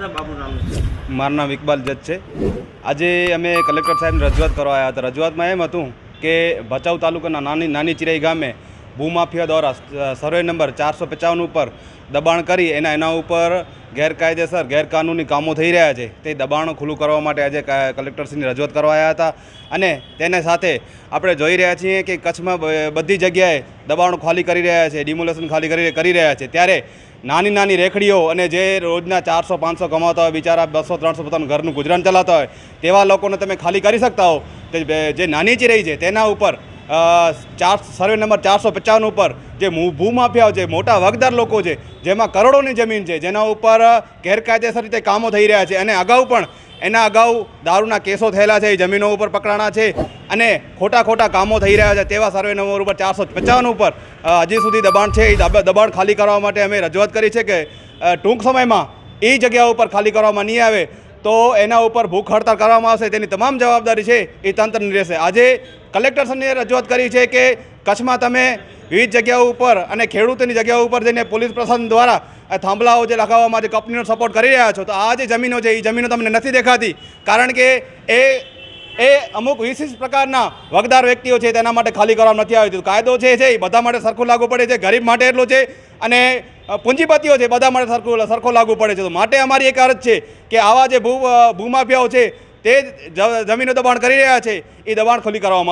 મારું નામ ઇકબાલ જજ છે. આજે અમે કલેક્ટર સાહેબને રજૂઆત કરવા આવ્યા હતા. રજૂઆતમાં એમ હતું કે ભચાઉ તાલુકાના નાની નાની ચિરાઈ ગામે ભૂમાફિયા દ્વારા સર્વે નંબર ચારસો પચાવન ઉપર દબાણ કરી એના એના ઉપર ગેરકાયદેસર, ગેરકાનૂની કામો થઈ રહ્યા છે. તે દબાણો ખુલ્લું કરવા માટે આજે કલેક્ટરશ્રીની રજૂઆત કરવા આવ્યા હતા. અને તેને સાથે આપણે જોઈ રહ્યા છીએ કે કચ્છમાં બધી જગ્યાએ દબાણો ખાલી કરી રહ્યા છે, ડિમોલેશન ખાલી કરી કરી રહ્યા છે. ત્યારે નાની નાની રેખડીઓ અને જે રોજના ચારસો, પાંચસો કમાતા હોય, બિચારા બસો, ત્રણસો પોતાનું ઘરનું ગુજરાન ચલાવતા હોય, તેવા લોકોને તમે ખાલી કરી શકતા હો. તે જે નાની જ રહી છે, તેના ઉપર ચાર સર્વે નંબર ચારસો પચાવન ઉપર જે ભૂમાફિયાઓ છે, મોટા વગદાર લોકો છે, જેમાં કરોડોની જમીન છે, જેના ઉપર ગેરકાયદેસર રીતે કામો થઈ રહ્યા છે અને અગાઉ પણ એના અગાઉ દારૂના કેસો થયેલા છે, એ જમીનો ઉપર પકડાણા છે અને ખોટા ખોટા કામો થઈ રહ્યા છે, તેવા સર્વે નંબર ઉપર ચારસો પચાવન ઉપર હજી સુધી દબાણ છે, એ દબાણ ખાલી કરવા માટે અમે રજૂઆત કરી છે કે ટૂંક સમયમાં એ જગ્યા ઉપર ખાલી કરવામાં નહીં આવે. તો એના ઉપર ભૂખ હડતાળ કરવામાં આવશે, તેની તમામ જવાબદારી છે એ તંત્રની રહેશે. આજે કલેક્ટરશ્રીએ રજૂઆત કરી છે કે કચ્છમાં તમે વિવિધ જગ્યાઓ ઉપર અને ખેડૂતોની જગ્યાઓ ઉપર જઈને પોલીસ પ્રશાસન દ્વારા થાંભલાઓ જે લગાવવામાં જે કંપનીનો સપોર્ટ કરી રહ્યા છો, તો આ જે જમીનો છે, એ જમીનો તમને નથી દેખાતી. કારણ કે એ એ અમુક વિશિષ્ટ પ્રકારના વગદાર વ્યક્તિઓ છે તેના માટે ખાલી કરવામાં નથી આવી કાયદો છે એ બધા માટે સરખો લાગુ પડે છે, ગરીબ માટે એટલો છે અને પૂંજીપતિઓ છે બધા માટે સરખું, સરખો લાગુ પડે છે તો માટે અમારી એક અરજ છે કે આવા જે ભૂ ભૂમાફિયાઓ છે તે જમીનો દબાણ કરી રહ્યા છે, એ દબાણ ખુલ્લી કરવામાં.